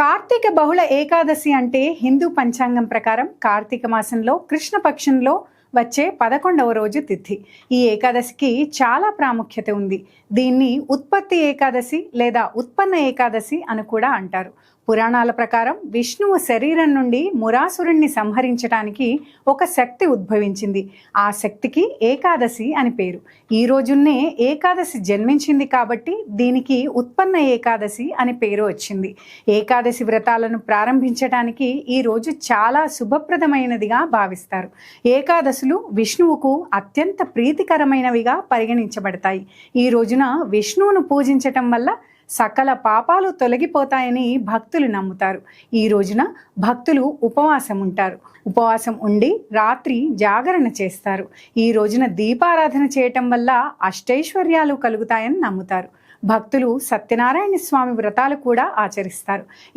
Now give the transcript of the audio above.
కార్తీక బహుళ ఏకాదశి అంటే హిందూ పంచాంగం ప్రకారం కార్తీక మాసంలో కృష్ణపక్షంలో వచ్చే పదకొండవ రోజు తిథి. ఈ ఏకాదశికి చాలా ప్రాముఖ్యత ఉంది. దీన్ని ఉత్పత్తి ఏకాదశి లేదా ఉత్పన్న ఏకాదశి అని కూడా అంటారు. పురాణాల ప్రకారం విష్ణువు శరీరం నుండి మురాసురుణ్ణి సంహరించడానికి ఒక శక్తి ఉద్భవించింది. ఆ శక్తికి ఏకాదశి అని పేరు. ఈ రోజున్నే ఏకాదశి జన్మించింది కాబట్టి దీనికి ఉత్పన్న ఏకాదశి అని పేరు వచ్చింది. ఏకాదశి వ్రతాలను ప్రారంభించడానికి ఈ రోజు చాలా శుభప్రదమైనదిగా భావిస్తారు. ఏకాదశులు విష్ణువుకు అత్యంత ప్రీతికరమైనవిగా పరిగణించబడతాయి. ఈ రోజున విష్ణువును పూజించటం వల్ల సకల పాపాలు తొలగిపోతాయని భక్తులు నమ్ముతారు. ఈ రోజున భక్తులు ఉపవాసం ఉంటారు. ఉపవాసం ఉండి రాత్రి జాగరణ చేస్తారు. ఈ రోజున దీపారాధన చేయటం వల్ల అష్టైశ్వర్యాలు కలుగుతాయని నమ్ముతారు. భక్తులు సత్యనారాయణ స్వామి వ్రతాలు కూడా ఆచరిస్తారు. ఇలా